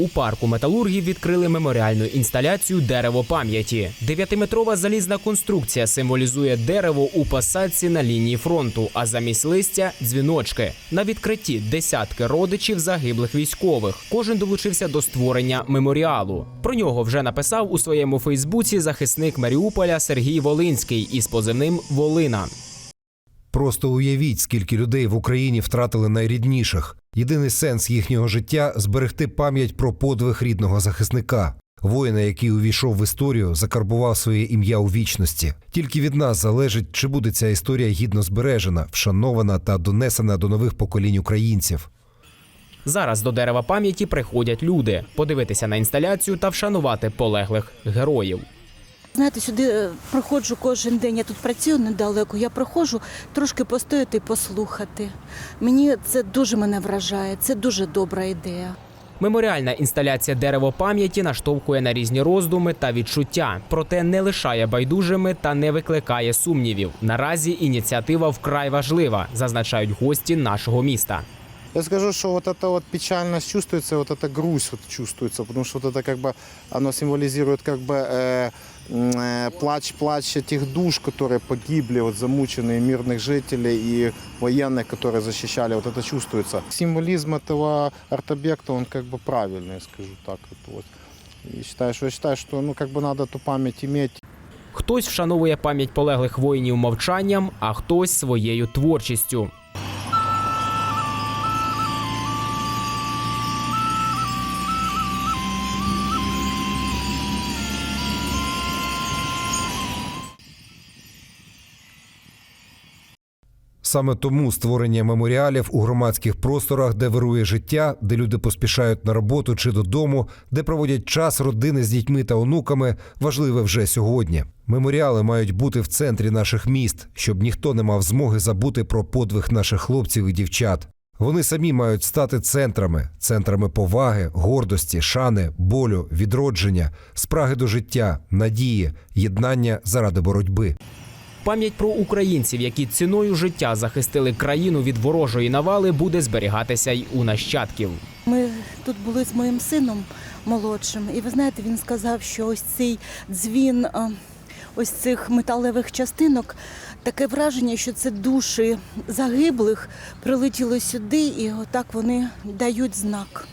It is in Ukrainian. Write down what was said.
У парку металургів відкрили меморіальну інсталяцію Дерево пам'яті. Дев'ятиметрова залізна конструкція символізує дерево у посадці на лінії фронту, а замість листя дзвіночки. На відкритті десятки родичів загиблих військових. Кожен долучився до створення меморіалу. Про нього вже написав у своєму Фейсбуці захисник Маріуполя Сергій Волинський із позивним Волина. Просто уявіть, скільки людей в Україні втратили найрідніших. Єдиний сенс їхнього життя зберегти пам'ять про подвиг рідного захисника. Воїна, який увійшов в історію, закарбував своє ім'я у вічності. Тільки від нас залежить, чи буде ця історія гідно збережена, вшанована та донесена до нових поколінь українців. Зараз до дерева пам'яті приходять люди подивитися на інсталяцію та вшанувати полеглих героїв. Знаєте, сюди е, приходжу кожен день. Я тут працюю недалеко. Я приходжу трошки постояти послухати. Мені це дуже мене вражає. Це дуже добра ідея. Меморіальна інсталяція дерево пам'яті наштовхує на різні роздуми та відчуття, проте не лишає байдужими та не викликає сумнівів. Наразі ініціатива вкрай важлива, зазначають гості нашого міста. Я скажу, что вот эта вот печальность чувствуется, вот эта грусть вот чувствуется, потому что вот это как бы, оно символизирует как бы э, м, э, плач, плач этих душ, которые погибли, вот замученные мирных жителей и военных, которые защищали, вот это чувствуется. Символизм этого арт-объекта, он как бы правильный, я скажу так. Вот, вот. И считаю, что, я считаю, что ну, как бы надо эту память иметь Хтось вшановує пам'ять полеглих воїнів мовчанням, а хтось своєю творчістю. Саме тому створення меморіалів у громадських просторах, де вирує життя, де люди поспішають на роботу чи додому, де проводять час родини з дітьми та онуками, важливе вже сьогодні. Меморіали мають бути в центрі наших міст, щоб ніхто не мав змоги забути про подвиг наших хлопців і дівчат. Вони самі мають стати центрами, центрами поваги, гордості, шани, болю, відродження, спраги до життя, надії, єднання заради боротьби. Пам'ять про українців, які ціною життя захистили країну від ворожої навали, буде зберігатися й у нащадків. Ми тут були з моїм сином молодшим, і ви знаєте, він сказав, що ось цей дзвін ось цих металевих частинок. Таке враження, що це душі загиблих прилетіли сюди, і отак вони дають знак.